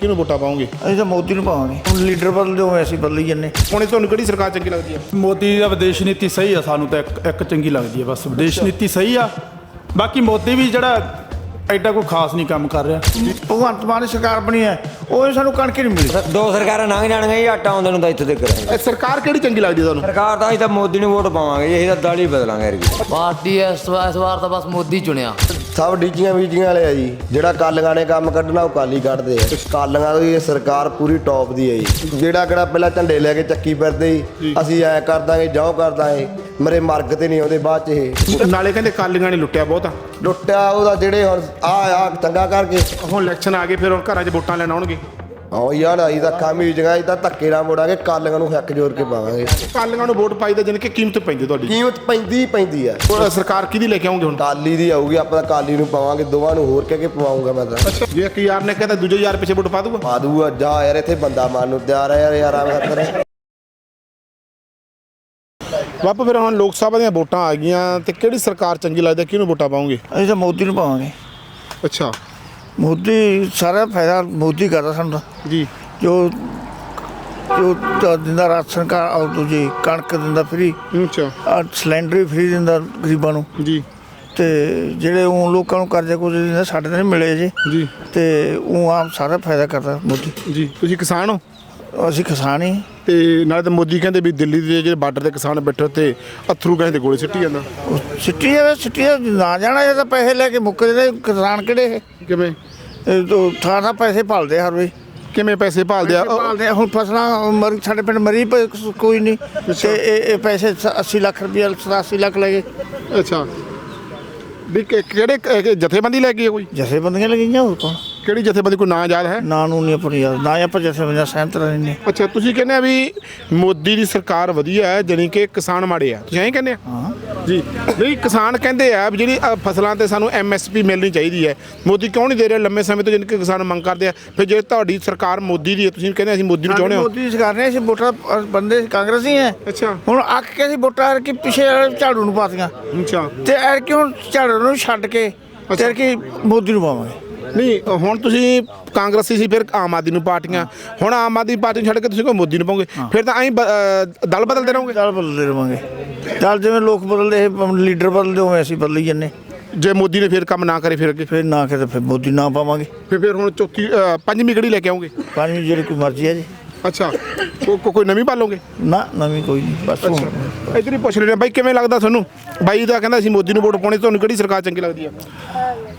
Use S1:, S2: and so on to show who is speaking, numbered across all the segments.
S1: ਕਿਹਨੂੰ ਵੋਟਾਂ ਪਾਉਂਗੇ
S2: ਅਸੀਂ ਤਾਂ ਮੋਦੀ ਨੂੰ ਪਾਵਾਂਗੇ। ਹੁਣ ਲੀਡਰ ਬਦਲਦੇ ਹੋਏ ਅਸੀਂ ਬਦਲੀ ਜੰਨੇ
S1: ਹੁਣ ਤੁਹਾਨੂੰ ਕਿਹੜੀ ਸਰਕਾਰ ਚੰਗੀ ਲੱਗਦੀ ਹੈ
S3: ਮੋਦੀ ਦਾ ਵਿਦੇਸ਼ ਨੀਤੀ ਸਹੀ ਆ ਸਾਨੂੰ ਤਾਂ ਇੱਕ ਇੱਕ ਚੰਗੀ ਲੱਗਦੀ ਹੈ ਬਸ। ਵਿਦੇਸ਼ ਨੀਤੀ ਸਹੀ ਆ। ਬਾਕੀ ਮੋਦੀ ਵੀ ਜਿਹੜਾ ਐਡਾ ਕੋਈ ਖਾਸ ਨਹੀਂ ਕੰਮ ਕਰ ਰਿਹਾ।
S2: ਭਗਵੰਤ ਮਾਨ ਦੀ ਸਰਕਾਰ ਬਣੀ ਹੈ ਉਹ ਹੀ ਸਾਨੂੰ ਕਣਕ ਹੀ ਨਹੀਂ ਮਿਲੀ।
S4: ਦੋ ਸਰਕਾਰਾਂ ਲੰਘ ਜਾਣਗੀਆਂ ਜੀ ਆਟਾ ਆਉਂਦੇ ਨੂੰ ਤਾਂ ਇੱਥੇ ਤੱਕ ਰਹੇ
S1: ਇਹ ਸਰਕਾਰ ਕਿਹੜੀ ਚੰਗੀ ਲੱਗਦੀ ਹੈ ਤੁਹਾਨੂੰ?
S4: ਸਰਕਾਰ ਤਾਂ ਅਸੀਂ ਤਾਂ ਮੋਦੀ ਨੂੰ ਵੋਟ ਪਾਵਾਂਗੇ ਜੀ, ਅਸੀਂ ਤਾਂ ਦਾੜੀ ਬਦਲਾਂਗੇ
S5: ਪਾਰਟੀ ਇਸ ਵਾਰ ਇਸ ਵਾਰ ਤਾਂ ਬਸ ਮੋਦੀ ਚੁਣਿਆ।
S6: ਸਭ ਡੀਜੀਆਂ ਵੀਜੀਆਂ ਵਾਲੇ ਆ ਜੀ। ਜਿਹੜਾ ਕਾਲੀਆਂ ਨੇ ਕੰਮ ਕੱਢਣਾ ਉਹ ਕਾਲੀ ਕੱਢਦੇ ਆ। ਕਾਲੀਆਂ ਦੀ ਸਰਕਾਰ ਪੂਰੀ ਟੌਪ ਦੀ ਹੈ ਜੀ। ਜਿਹੜਾ ਕਿਹੜਾ ਪਹਿਲਾਂ ਝੰਡੇ ਲੈ ਕੇ ਚੱਕੀ ਫਿਰਦੇ ਸੀ ਅਸੀਂ ਐ ਕਰ ਦਾਂਗੇ ਜਾਓ ਕਰ ਦਾਂਗੇ। ਮਰੇ ਮਰਗ ਤੇ ਨਹੀਂ ਆਉਂਦੇ ਬਾਅਦ ਚ ਇਹ।
S1: ਨਾਲੇ ਕਹਿੰਦੇ ਕਾਲੀਆਂ ਨੇ ਲੁੱਟਿਆ ਬਹੁਤਾ
S6: ਲੁੱਟਿਆ ਉਹਦਾ ਜਿਹੜੇ ਹੁਣ ਆ ਆ ਚੰਗਾ ਕਰਕੇ।
S1: ਹੁਣ ਇਲੈਕਸ਼ਨ ਆ ਗਏ ਫਿਰ ਹੁਣ ਘਰਾਂ 'ਚ ਵੋਟਾਂ ਲੈਣ ਆਉਣਗੇ।
S6: ਆਓ ਯਾਰ ਆਈ ਤਾਂ ਕੰਮ ਹੀ ਜਗ੍ਹਾ ਇਹ ਤਾਂ ਧੱਕੇ ਨਾਲ ਮੋੜਾਂਗੇ ਕਾਲੀਆਂ ਨੂੰ ਹੱਕ ਜੋੜ ਕੇ ਪਾਵਾਂਗੇ।
S1: ਕਾਲੀਆਂ ਨੂੰ ਵੋਟ ਪਾਈ ਤਾਂ ਜਾਣੀ ਕਿ ਕੀਮਤ ਪੈਂਦੀ ਤੁਹਾਡੀ।
S6: ਕੀਮਤ ਪੈਂਦੀ ਪੈਂਦੀ ਆ।
S1: ਹੁਣ ਸਰਕਾਰ ਕਿਹਦੀ ਲੈ ਕੇ ਆਉਂਗੇ ਹੁਣ?
S6: ਕਾਲੀ ਦੀ ਆਊਗੀ ਆਪਾਂ ਕਾਲੀ ਨੂੰ ਪਾਵਾਂਗੇ ਦੋਵਾਂ ਨੂੰ ਹੋਰ ਕਹਿ ਕੇ ਪਵਾਉਂਗਾ ਮੈਂ ਤਾਂ।
S1: ਜੇ ਇੱਕ ਯਾਰ ਨੇ ਕਹਿੰਦਾ ਦੂਜੇ ਯਾਰ ਪਿੱਛੇ ਵੋਟ ਪਾ ਦੂਗਾ
S6: ਪਾ ਦੂਗਾ ਜਾ ਯਾਰ ਇੱਥੇ ਬੰਦਾ ਮਾਰਨ ਨੂੰ ਤਿਆਰ ਆ ਯਾਰ ਯਾਰ ਆ ਕਰ
S1: ਬਾਪੂ ਫਿਰ ਹੁਣ ਲੋਕ ਸਭਾ ਦੀਆਂ ਵੋਟਾਂ ਆ ਗਈਆਂ ਤੇ ਕਿਹੜੀ ਸਰਕਾਰ ਚੰਗੀ ਲੱਗਦੀ ਹੈ? ਕਿਹਨੂੰ ਵੋਟਾਂ ਪਾਉਂਗੇ
S2: ਅਸੀਂ ਤਾਂ ਮੋਦੀ ਨੂੰ ਪਾਵਾਂਗੇ।
S1: ਅੱਛਾ।
S2: ਮੋਦੀ ਸਾਰਾ ਫਾਇਦਾ ਮੋਦੀ ਕਰਦਾ ਸਾਨੂੰ ਤਾਂ।
S1: ਜੀ।
S2: ਜੋ ਜੋ ਤਾਂ ਦਿੰਦਾ ਰਾਸ਼ਨ ਕਾ ਔਰ ਦੂਜੀ ਕਣਕ ਦਿੰਦਾ ਫਰੀ
S1: ਅੱਛਾ।
S2: ਸਿਲੰਡਰ ਵੀ ਫਰੀ ਦਿੰਦਾ ਗਰੀਬਾਂ ਨੂੰ।
S1: ਜੀ।
S2: ਤੇ ਜਿਹੜੇ ਉਹ ਲੋਕਾਂ ਨੂੰ ਕਰਜ਼ਾ ਕੁਝ ਦਿੰਦਾ ਸਾਡੇ ਤਾਂ ਨਹੀਂ ਮਿਲੇ ਜੀ।
S1: ਜੀ।
S2: ਤੇ ਉਹ ਆਮ ਸਾਰਾ ਫਾਇਦਾ ਕਰਦਾ ਮੋਦੀ।
S1: ਜੀ। ਤੁਸੀਂ ਕਿਸਾਨ ਹੋ?
S2: ਅਸੀਂ ਕਿਸਾਨ ਹੀ।
S1: ਤੇ ਨਾਲੇ ਤਾਂ ਮੋਦੀ ਕਹਿੰਦੇ ਵੀ ਦਿੱਲੀ ਦੇ ਜਿਹੜੇ ਬਾਰਡਰ ਤੇ ਕਿਸਾਨ ਬੈਠੇ ਉੱਤੇ ਅਥਰੂ ਕਹਿੰਦੇ ਗੋਲੇ ਸਿੱਟੀ ਜਾਂਦਾ।
S2: ਸਿੱਟੀ ਜਾਵੇ ਸਿੱਟੀ ਨਾ ਜਾਣਾ ਇਹ ਤਾਂ ਪੈਸੇ ਲੈ ਕੇ ਮੁੱਕ ਜਾਂਦੇ ਕਿਸਾਨ ਕਿਹੜੇ ਇਹ?
S1: ਕਿਵੇਂ?
S2: ਇਹ ਤੋਂ ਥਾਂ ਥਾਂ ਪੈਸੇ ਭਾਲਦੇ ਹਰ ਵੇ
S1: ਕਿਵੇਂ ਪੈਸੇ ਭਾਲਦੇ ਆ?
S2: ਭਾਲਦੇ ਆ, ਹੁਣ ਫਸਲਾਂ ਮਰ ਸਾਡੇ ਪਿੰਡ ਮਰੀ ਕੋਈ ਨਹੀਂ। ਤੇ ਇਹ ਇਹ ਪੈਸੇ ਸ- 80 ਲੱਖ ਰੁਪਏ 87 ਲੱਖ ਲੈ ਗਏ।
S1: ਅੱਛਾ। ਵੀ ਕਿ- ਕਿਹੜੇ ਕ- ਜਥੇਬੰਦੀ ਲੈ ਗਈ ਹੈ ਕੋਈ?
S2: ਜਥੇਬੰਦੀਆਂ ਲੱਗੀਆਂ ਹੋਰ ਕੌਣ?
S1: ਕਿਹੜੀ ਜਥੇਬੰਦੀ ਕੋਈ ਨਾਂ ਯਾਦ ਹੈ?
S2: ਨਾ ਨੂੰ ਨਹੀਂ ਆਪਣੀ ਯਾਦ। ਨਾ ਆਪਾਂ ਜਥੇਬੰਦੀਆਂ ਸਹਿਮਤ ਰਹਿੰਦੇ
S1: ਅੱਛਾ ਤੁਸੀਂ ਕਹਿੰਦੇ ਆ ਵੀ ਮੋਦੀ ਦੀ ਸਰਕਾਰ ਵਧੀਆ ਹੈ ਜਾਣੀ ਕਿ ਕਿਸਾਨ ਮਾੜੇ ਆ। ਤੁਸੀਂ ਐਂ ਕਹਿੰਦੇ ਆ?
S2: ਹਾਂ।
S1: ਜੀ। ਨਹੀਂ ਕਿਸਾਨ ਕਹਿੰਦੇ ਆ ਵੀ ਜਿਹੜੀ ਅ, ਫਸਲਾਂ ਤੇ ਸਾਨੂੰ ਐਮਐਸਪੀ ਮਿਲਣੀ ਚਾਹੀਦੀ ਹੈ। ਮੋਦੀ ਕਿਉਂ ਨਹੀਂ ਦੇ ਰਿਹਾ? ਲੰਮੇ ਸਮੇਂ ਤੋਂ ਜਾਣੀ ਕਿ ਕਿਸਾਨ ਮੰਗ ਕਰਦੇ ਆ। ਫਿਰ ਜੇ ਤੁਹਾਡੀ ਸਰਕਾਰ ਮੋਦੀ ਦੀ ਹੈ ਤੁਸੀਂ ਕਹਿੰਦੇ ਅਸੀਂ ਮੋਦੀ ਨੂੰ ਚਾਹੁੰਦੇ ਹਾਂ।
S2: ਮੋਦੀ ਦੀ ਸਰਕਾਰ ਨੇ ਅਸੀਂ ਵੋਟਾਂ ਅ, ਬੰਦੇ ਕਾਂਗਰਸੀ ਹੈ।
S1: ਅੱਛਾ।
S2: ਹੁਣ ਅੱਕ ਕੇ ਅਸੀਂ ਵੋਟਾਂ ਕਿ ਪਿਛੇ ਵਾਲੇ ਝਾੜੂ ਨੂੰ ਪਾਤੀਆਂ।
S1: ਅੱਛਾ।
S2: ਤੇ ਐਰ ਕਿ ਹੁਣ ਝਾੜੂ ਨੂੰ ਛੱਡ ਕੇ ਤੇ ਕਿ ਮੋਦੀ ਨੂੰ ਪਾਵਾਂਗੇ।
S1: ਨਹੀਂ ਹੁਣ ਤੁਸੀਂ ਕਾਂਗਰਸੀ ਸੀ ਫਿਰ ਆਮ ਆਦਮੀ ਨੂੰ ਪਾਰਟੀਆਂ। ਹੁਣ ਆਮ ਆਦਮੀ ਪਾਰਟੀ ਨੂੰ ਛੱਡ ਕੇ ਤੁਸੀਂ ਕੋਈ ਮੋਦੀ ਨੂੰ ਪਾਉਂਗੇ? ਫਿਰ ਤਾਂ ਐਂ ਦਲ ਬਦਲਦੇ ਰਹੋਗੇ?
S2: ਦਲ ਬਦਲਦੇ ਰਵਾਂਗੇ। ਦਲ ਜਿਵੇਂ ਲੋਕ ਬਦਲਦੇ ਇਹ ਲੀਡਰ ਬਦਲਦੇ ਹੋਏ ਅਸੀਂ ਬਦਲੀ ਜੰਨੇ
S1: ਜੇ ਮੋਦੀ ਨੇ ਫਿਰ ਕੰਮ ਨਾ ਕਰੇ ਫਿਰ ਅੱਗੇ?
S2: ਫਿਰ ਨਾ ਕਿਤੇ ਫਿਰ ਮੋਦੀ ਨਾ ਪਾਵਾਂਗੇ।
S1: ਫਿਰ ਫਿਰ ਹੁਣ ਚੌਥੀ ਪੰਜਵੀਂ ਕਿਹੜੀ ਲੈ ਕੇ ਆਉਂਗੇ?
S2: ਪੰਜਵੀਂ ਜਿਹੜੀ ਕੋਈ ਮਰਜ਼ੀ ਹੈ ਜੀ।
S1: ਅੱਛਾ ਕੋ- ਕੋ- ਕੋਈ ਨਵੀਂ ਪਾਲੋਗੇ?
S2: ਨਾ ਨਵੀਂ ਕੋਈ ਨਹੀਂ ਬਸ ਹੁਣ।
S1: ਇੱਧਰ ਹੀ ਪੁੱਛ ਲੈਣੇ ਬਾਈ ਕਿਵੇਂ ਲੱਗਦਾ ਤੁਹਾਨੂੰ? ਬਾਈ ਦਾ ਕਹਿੰਦਾ ਸੀ ਮੋਦੀ ਨੂੰ ਵੋਟ ਪਾਉਣੀ ਤੁਹਾਨੂੰ ਕਿਹੜੀ ਸਰਕਾਰ ਚੰਗੀ ਲੱਗਦੀ ਆ?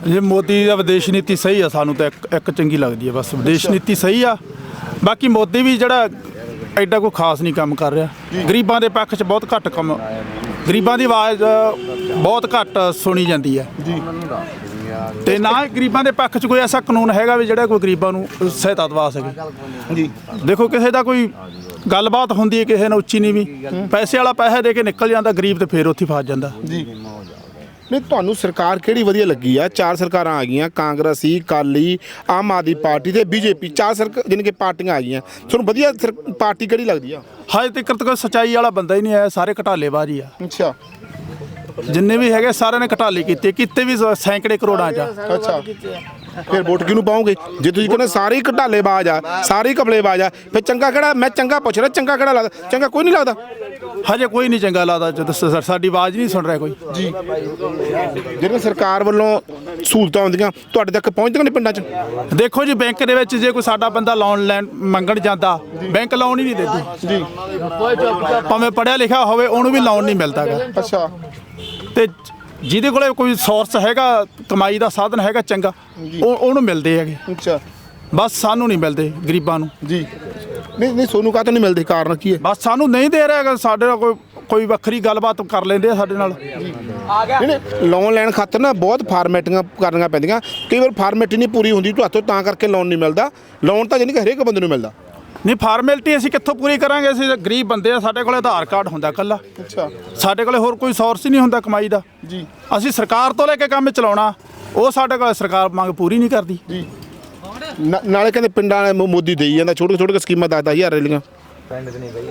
S3: ਜੇ ਮੋਦੀ ਦਾ ਵਿਦੇਸ਼ ਨੀਤੀ ਸਹੀ ਆ ਸਾਨੂੰ ਤਾਂ ਇੱਕ ਇੱਕ ਚੰਗੀ ਲੱਗਦੀ ਹੈ ਬਸ ਵਿਦੇਸ਼ ਨੀਤੀ ਸਹੀ ਆ। ਬਾਕੀ ਮੋਦੀ ਵੀ ਜਿਹੜਾ ਐਡਾ ਕੋਈ ਖਾਸ ਨਹੀਂ ਕੰਮ ਕਰ ਰਿਹਾ। ਗਰੀਬਾਂ ਦੇ ਪੱਖ 'ਚ ਬਹੁਤ ਘੱਟ ਕੰਮ ਗਰੀਬਾਂ ਦੀ ਆਵਾਜ਼ ਅ, ਬਹੁਤ ਘੱਟ ਸੁਣੀ ਜਾਂਦੀ ਹੈ ਜੀ। ਤੇ ਨਾ ਹੀ ਗਰੀਬਾਂ ਦੇ ਪੱਖ 'ਚ ਕੋਈ ਐਸਾ ਕਾਨੂੰਨ ਹੈਗਾ ਵੀ ਜਿਹੜਾ ਕੋਈ ਗਰੀਬਾਂ ਨੂੰ ਸਹਾਇਤਾ ਦਵਾ ਸਕੇ?
S1: ਜੀ।
S3: ਦੇਖੋ ਕਿਸੇ ਦਾ ਕੋਈ ਗੱਲਬਾਤ ਹੁੰਦੀ ਹੈ ਕਿਸੇ ਨਾਲ ਉੱਚੀ ਨੀਵੀਂ ਪੈਸੇ ਵਾਲਾ ਪੈਸੇ ਦੇ ਕੇ ਨਿਕਲ ਜਾਂਦਾ ਗਰੀਬ ਤੇ ਫੇਰ ਉੱਥੇ ਫਸ ਜਾਂਦਾ।
S1: ਜੀ। ਨਹੀਂ ਤੁਹਾਨੂੰ ਸਰਕਾਰ ਕਿਹੜੀ ਵਧੀਆ ਲੱਗੀ ਆ? ਚਾਰ ਸਰਕਾਰਾਂ ਆ ਗਈਆਂ ਕਾਂਗਰਸੀ ਕਾਲੀ ਆਮ ਆਦਮੀ ਪਾਰਟੀ ਤੇ ਬੀਜੇਪੀ। ਚਾਰ ਸਰਕਾਰ ਜਾਣੀ ਕਿ ਪਾਰਟੀਆਂ ਆ ਗਈਆਂ। ਤੁਹਾਨੂੰ ਵਧੀਆ ਸਰ- ਪਾਰਟੀ ਕਿਹੜੀ ਲੱਗਦੀ ਆ?
S3: ਹਜੇ ਤੱਕ ਤਾਂ ਕੋਈ ਸਚਾਈ ਵਾਲਾ ਬੰਦਾ ਹੀ ਨਹੀਂ ਆਇਆ ਸਾਰੇ ਘਟਾਲੇਬਾਜ਼ੀ ਆ।
S1: ਅੱਛਾ।
S3: ਜਿੰਨੇ ਵੀ ਹੈਗੇ ਸਾਰਿਆਂ ਨੇ ਘਟਾਲੇ ਕੀਤੇ ਕੀਤੇ ਵੀ ਸ- ਸੈਂਕੜੇ ਕਰੋੜਾਂ ਚ ਆ।
S1: ਅੱਛਾ। ਫਿਰ ਵੋਟ ਕਿਹਨੂੰ ਪਾਓਗੇ? ਜੇ ਤੁਸੀਂ ਕਹਿੰਦੇ ਸਾਰੇ ਹੀ ਘਟਾਲੇਬਾਜ਼ ਆ ਸਾਰੇ ਹੀ ਕਪਲੇਬਾਜ਼ ਆ ਫਿਰ ਚੰਗਾ ਕਿਹੜਾ? ਮੈਂ ਚੰਗਾ ਪੁੱਛ ਰਿਹਾ ਚੰਗਾ ਕਿਹੜਾ ਲੱਗਦਾ? ਚੰਗਾ ਕੋਈ ਨਹੀਂ ਲੱਗਦਾ।
S3: ਹਜੇ ਕੋਈ ਨਹੀਂ ਚੰਗਾ ਲੱਗਦਾ ਜਦੋਂ ਸ- ਸਾਡੀ ਆਵਾਜ਼ ਨਹੀਂ ਸੁਣ ਰਿਹਾ ਕੋਈ।
S1: ਜੀ। ਜਿਹੜੀਆਂ ਸਰਕਾਰ ਵੱਲੋਂ ਸਹੂਲਤਾਂ ਹੁੰਦੀਆਂ ਤੁਹਾਡੇ ਤੱਕ ਪਹੁੰਚਦੀਆਂ ਨੇ ਪਿੰਡਾਂ 'ਚ?
S3: ਦੇਖੋ ਜੀ ਬੈਂਕ ਦੇ ਵਿੱਚ ਜੇ ਕੋਈ ਸਾਡਾ ਬੰਦਾ ਲੋਨ ਲੈਣ ਮੰਗਣ ਜਾਂਦਾ ਬੈਂਕ ਲੋਨ ਹੀ ਨਹੀਂ ਦਿੰਦੀ।
S1: ਜੀ।
S3: ਭਾਵੇਂ ਪੜਿਆ ਲਿਖਿਆ ਹੋਵੇ ਉਹਨੂੰ ਵੀ ਲੋਨ ਨਹੀਂ ਮਿਲਦਾਗਾ
S1: ਅੱਛਾ।
S3: ਤੇ ਜਿਹਦੇ ਕੋਲੇ ਕੋਈ ਸੋਰਸ ਹੈਗਾ ਕਮਾਈ ਦਾ ਸਾਧਨ ਹੈਗਾ ਚੰਗਾ ਉਹ ਉਹਨੂੰ ਮਿਲਦੇ ਹੈਗੇ।
S1: ਅੱਛਾ।
S3: ਬਸ ਸਾਨੂੰ ਨਹੀਂ ਮਿਲਦੇ ਗਰੀਬਾਂ ਨੂੰ।
S1: ਜੀ। ਨਹੀਂ ਨਹੀਂ ਸੋਨੂੰ ਕਾਹ ਤੋਂ ਨਹੀਂ ਮਿਲਦੇ? ਕਾਰਨ ਕੀ ਹੈ?
S3: ਬਸ ਸਾਨੂੰ ਨਹੀਂ ਦੇ ਰਿਹਾ ਹੈਗਾ ਸਾਡੇ ਨਾਲ ਕੋਈ ਕੋਈ ਵੱਖਰੀ ਗੱਲਬਾਤ ਕਰ ਲੈਂਦੇ ਆ ਸਾਡੇ ਨਾਲ।
S1: ਨਹੀਂ ਲੋਨ ਲੈਣ ਖਾਤਰ ਨਾ ਬਹੁਤ ਫਾਰਮੈਟੀਆਂ ਕਰਨੀਆਂ ਪੈਂਦੀਆਂ। ਕਈ ਵਾਰ ਫਾਰਮੈਲਿਟੀ ਨਹੀਂ ਪੂਰੀ ਹੁੰਦੀ ਤੁਹਾਤੋਂ ਤਾਂ ਕਰਕੇ ਲੋਨ ਨਹੀਂ ਮਿਲਦਾ। ਲੋਨ ਤਾਂ ਜਾਨੀ ਕਿ ਹਰੇਕ ਬੰਦੇ ਨੂੰ ਮਿਲਦਾ।
S3: ਨਹੀਂ ਫਾਰਮੈਲਿਟੀ ਅਸੀਂ ਕਿੱਥੋਂ ਪੂਰੀ ਕਰਾਂਗੇ? ਅਸੀਂ ਤਾਂ ਗਰੀਬ ਬੰਦੇ ਆ ਸਾਡੇ ਕੋਲੇ ਆਧਾਰ ਕਾਰਡ ਹੁੰਦਾ ਕੱਲਾ
S1: ਅੱਛਾ।
S3: ਸਾਡੇ ਕੋਲੇ ਹੋਰ ਕੋਈ ਸੋਰਸ ਹੀ ਨਹੀਂ ਹੁੰਦਾ ਕਮਾਈ ਦਾ।
S1: ਜੀ।
S3: ਅਸੀਂ ਸਰਕਾਰ ਤੋਂ ਲੈ ਕੇ ਕੰਮ ਚਲਾਉਣਾ ਉਹ ਸਾਡੇ ਕੋਲ ਸਰਕਾਰ ਮੰਗ ਪੂਰੀ ਨਹੀਂ ਕਰਦੀ।
S1: ਜੀ। ਨਾ- ਨਾਲੇ ਕਹਿੰਦੇ ਪਿੰਡਾਂ ਵਾਲੇ ਮੋ- ਮੋਦੀ ਦੇਈ ਜਾਂਦਾ ਛੋਟੇ ਛੋਟੇ ਸਕੀਮਾਂ ਦਸਦਾ ਹਜ਼ਾਰ ਰੇਲੀਆਂ।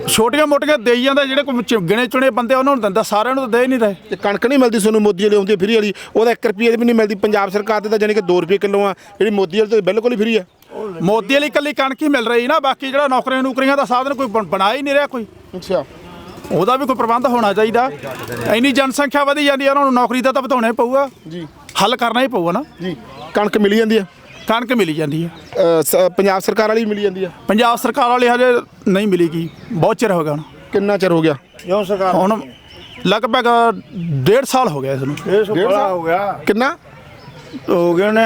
S3: ਛੋਟੀਆਂ ਮੋਟੀਆਂ ਦੇਈ ਜਾਂਦਾ ਜਿਹੜੇ ਕੋਈ ਚ- ਗਿਣੇ ਚੁਣੇ ਬੰਦੇ ਉਹਨਾਂ ਨੂੰ ਦਿੰਦਾ ਸਾਰਿਆਂ ਨੂੰ ਤਾਂ ਦੇ ਹੀ ਨਹੀਂ ਰਹੇ।
S1: ਤੇ ਕਣਕ ਨਹੀਂ ਮਿਲਦੀ ਤੁਹਾਨੂੰ ਮੋਦੀ ਵਾਲੀ ਆਉਂਦੀ ਫਰੀ ਵਾਲੀ ਉਹਦਾ 1 ਰੁਪਏ ਦੀ ਵੀ ਨਹੀਂ ਮਿਲਦੀ। ਪੰਜਾਬ ਸਰਕਾਰ ਦੇ ਤਾਂ ਜਾਨੀ ਕਿ 2 ਰੁਪਏ ਕਿਲੋ ਆ ਜਿਹੜੀ ਮੋਦੀ ਵਾਲੀ ਤਾਂ ਬਿਲਕੁਲ ਹੀ ਫਰੀ ਆ।
S3: ਮੋਦੀ ਵਾਲੀ ਕੱਲੀ ਕਣਕ ਹੀ ਮਿਲ ਰਹੀ ਨਾ ਬਾਕੀ ਜਿਹੜਾ ਨੌਕਰੀਆਂ ਨੌਕਰੀਆਂ ਦਾ ਸਾਧਨ ਕੋਈ ਬਣ- ਬਣਾ ਹੀ ਨਹੀਂ ਰਿਹਾ ਕੋਈ।
S1: ਅੱਛਾ।
S3: ਉਹਦਾ ਵੀ ਕੋਈ ਪ੍ਰਬੰਧ ਹੋਣਾ ਚਾਹੀਦਾ। ਇੰਨੀ ਜਨਸੰਖਿਆ ਵਧੀ ਜਾਂਦੀ ਹੈ ਉਹਨਾਂ ਨੂੰ ਨੌਕਰੀ ਦਾ ਤਾਂ ਵਧਾਉਣਾ ਹੀ ਪਊਗਾ।
S1: ਜੀ।
S3: ਹੱਲ ਕਰਨਾ ਹੀ ਪਊਗਾ ਨਾ।
S1: ਜੀ। ਕਣਕ ਮਿਲੀ ਜਾਂਦੀ ਆ।
S3: ਕਣਕ ਮਿਲੀ ਜਾਂਦੀ ਹੈ।
S1: ਅ, ਸ- ਪੰਜਾਬ ਸਰਕਾਰ ਵਾਲੀ ਮਿਲੀ ਜਾਂਦੀ ਆ
S3: ਪੰਜਾਬ ਸਰਕਾਰ ਵਾਲੇ ਹਜੇ ਨਹੀਂ ਮਿਲੀਗੀ। ਬਹੁਤ ਚਿਰ ਹੋ ਗਿਆ ਹੁਣ।
S1: ਕਿੰਨਾ ਚਿਰ ਹੋ ਗਿਆ?
S2: ਜਿਉਂ ਸਰਕਾਰ
S3: ਹੁਣ ਲਗਭਗ ਡੇਢ ਸਾਲ ਹੋ ਗਿਆ ਇਸ ਨੂੰ।
S2: ਇਹ ਸੋ ਬੜਾ ਹੋ ਗਿਆ।
S1: ਕਿੰਨਾ?
S2: ਹੋ ਗਏ ਨੇ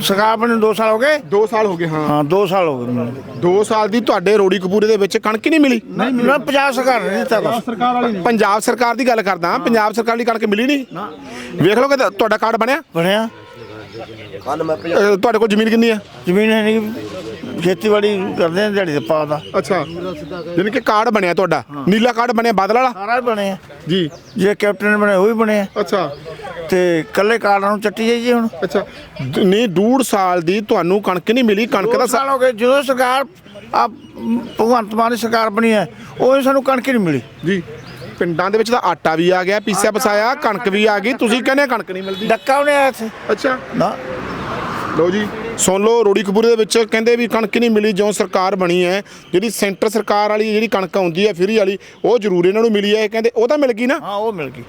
S2: ਸਰਕਾਰ ਬਣੇ 2 ਸਾਲ ਹੋ ਗਏ?
S1: 2 ਸਾਲ ਹੋ ਗਏ ਹਾਂ।
S2: ਹਾਂ 2 ਸਾਲ ਹੋ ਗਏ।
S1: 2 ਸਾਲ ਦੀ ਤੁਹਾਡੇ ਰੋੜੀ ਕਪੂਰੇ ਦੇ ਵਿੱਚ ਕਣਕ ਹੀ ਨਹੀਂ ਮਿਲੀ?
S2: ਨਹੀਂ ਮਿਲਣਾ 50 ਸਰਕਾਰ ਨੇ ਦਿੱਤਾ ਕੁਛ
S3: ਸਰਕਾਰ ਵਾਲੀ
S1: ਪੰਜਾਬ ਸਰਕਾਰ ਦੀ ਗੱਲ ਕਰਦਾ ਪੰਜਾਬ ਸਰਕਾਰ ਲਈ ਕਣਕ ਮਿਲੀ ਨਹੀਂ? ਵੇਖ ਲਓ ਕਿ ਤੁਹਾਡਾ ਕਾਰਡ ਬਣਿਆ?
S2: ਬਣਿਆ।
S1: ਤੁਹਾਡੇ ਕੋਲ ਜ਼ਮੀਨ ਕਿੰਨੀ ਆ
S2: ਜ਼ਮੀਨ ਹੈ ਨਹੀਂ ਖੇਤੀਬਾੜੀ ਕਰਦੇ ਨੇ ਦਿਹਾੜੀ ਦੇ ਪਾ ਦਾ।
S1: ਅੱਛਾ। ਜਾਨੀ ਕਿ ਕਾਰਡ ਬਣਿਆ ਤੁਹਾਡਾ। ਨੀਲਾ ਕਾਰਡ ਬਣਿਆ ਬਾਦਲ ਵਾਲਾ?
S2: ਸਾਰਾ ਹੀ ਬਣੇ ਆ
S1: ਜੀ।
S2: ਜੇ ਕੈਪਟਨ ਬਣੇ ਉਹ ਵੀ ਬਣੇ ਆ।
S1: ਅੱਛਾ।
S2: ਤੇ ਕੱਲੇ ਕਾਰਡਾਂ ਨੂੰ ਚੱਟੀ ਜਾਈਏ ਹੁਣ।
S1: ਅੱਛਾ। ਦ- ਨਹੀਂ ਡੂਢ ਸਾਲ ਦੀ ਤੁਹਾਨੂੰ ਕਣਕ ਨਹੀਂ ਮਿਲੀ? ਕਣਕ ਦਾ
S2: ਦੋ
S1: ਸਾ-
S2: ਸਾਲ ਹੋ ਗਏ ਜਦੋਂ ਸਰਕਾਰ ਆ ਭਗਵੰਤ ਮਾਨ ਦੀ ਸਰਕਾਰ ਬਣੀ ਹੈ ਉਹ ਸਾਨੂੰ ਕਣਕ ਹੀ ਨਹੀਂ ਮਿਲੀ।
S1: ਜੀ। ਪਿੰਡਾਂ ਦੇ ਵਿੱਚ ਤਾਂ ਆਟਾ ਵੀ ਆ ਗਿਆ ਪੀਸਿਆ ਪਸਾਇਆ ਕਣਕ ਵੀ ਆ ਗਈ। ਤੁਸੀਂ ਕਹਿੰਦੇ ਕਣਕ ਨਹੀਂ ਮਿਲਦੀ।
S2: ਡੱਕਾ ਉਹਨੇ ਆਇਆ ਇੱਥੇ।
S1: ਅੱਛਾ।
S2: ਨਾ।
S1: ਲਓ ਜੀ ਸੁਣ ਲਓ ਰੋੜੀ ਕਪੂਰੇ ਦੇ ਵਿੱਚ ਕਹਿੰਦੇ ਵੀ ਕਣਕ ਨਹੀਂ ਮਿਲੀ ਜਿਉਂ ਸਰਕਾਰ ਬਣੀ ਹੈ ਜਿਹੜੀ ਸੈਂਟਰ ਸਰਕਾਰ ਵਾਲੀ ਜਿਹੜੀ ਕਣਕ ਆਉਂਦੀ ਹੈ ਫਰੀ ਵਾਲੀ ਉਹ ਜ਼ਰੂਰ ਇਹਨਾਂ ਨੂੰ ਮਿਲੀ ਹੈ। ਇਹ ਕਹਿੰਦੇ ਉਹ ਤਾਂ ਮਿਲ ਗਈ ਨਾ?
S2: ਹਾਂ ਉਹ ਮਿਲ ਗਈ।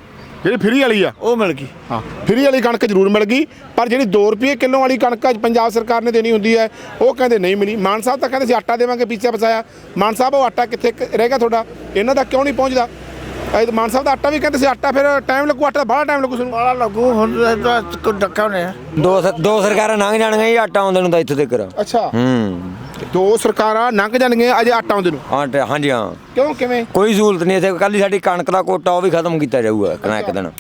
S1: ਜਿਹੜੀ ਫਰੀ ਵਾਲੀ ਆ?
S2: ਉਹ ਮਿਲ ਗਈ।
S1: ਹਾਂ ਫਰੀ ਵਾਲੀ ਕਣਕ ਜ਼ਰੂਰ ਮਿਲ ਗਈ ਪਰ ਜਿਹੜੀ 2 ਰੁਪਏ ਕਿਲੋ ਵਾਲੀ ਕਣਕ ਅੱਜ ਪੰਜਾਬ ਸਰਕਾਰ ਨੇ ਦੇਣੀ ਹੁੰਦੀ ਹੈ ਉਹ ਕਹਿੰਦੇ ਨਹੀਂ ਮਿਲੀ। ਮਾਨ ਸਾਹਿਬ ਤਾਂ ਕਹਿੰਦੇ ਸੀ ਆਟਾ ਦੇਵਾਂਗੇ ਪੀਛੇ ਪਸਾਇਆ। ਮਾਨ ਸਾਹਿਬ ਉਹ ਆਟਾ ਕਿੱਥੇ ਰਹਿ ਗਿਆ ਤੁਹਾਡਾ? ਇਹਨਾਂ ਦਾ ਕਿਉਂ ਨਹੀਂ ਪਹੁੰਚਦਾ? ਇਹ ਮਾਨ ਸਾਹਿਬ ਦਾ ਆਟਾ ਵੀ ਕਹਿੰਦੇ ਸੀ ਆਟਾ ਫਿਰ ਟਾਈਮ ਲੱਗੂ ਆਟਾ ਬੜਾ ਟਾਈਮ ਲੱਗੂ ਤੁਹਾਨੂੰ
S2: ਬਾਲਾ ਲੱਗੂ ਹੁਣ ਤਾਂ ਡੱਕਾ ਆ
S4: ਦੋ ਦੋ ਸਰਕਾਰਾਂ ਲੰਘ ਜਾਣਗੀਆਂ ਜੀ ਆਟਾ ਆਉਂਦੇ ਨੂੰ ਤਾਂ ਇੱਥੇ ਤੱਕ।
S1: ਅੱਛਾ।
S4: ਹੂੰ।
S1: ਦੋ ਸਰਕਾਰਾਂ ਲੰਘ ਜਾਣਗੀਆਂ ਅਜੇ ਆਟਾ ਆਉਂਦੇ ਨੂੰ।
S4: ਆਟਾ ਹਾਂਜੀ ਹਾਂ।
S1: ਕਿਉਂ ਕਿਵੇਂ?
S4: ਕੋਈ ਸਹੂਲਤ ਨਹੀਂ ਇੱਥੇ। ਕੱਲੀ ਸਾਡੀ ਕਣਕ ਦਾ ਕੋਟਾ ਉਹ ਵੀ ਖਤਮ ਕੀਤਾ ਜਾਊਗਾ ਕਿਨਾ ਇੱਕ ਦਿਨ।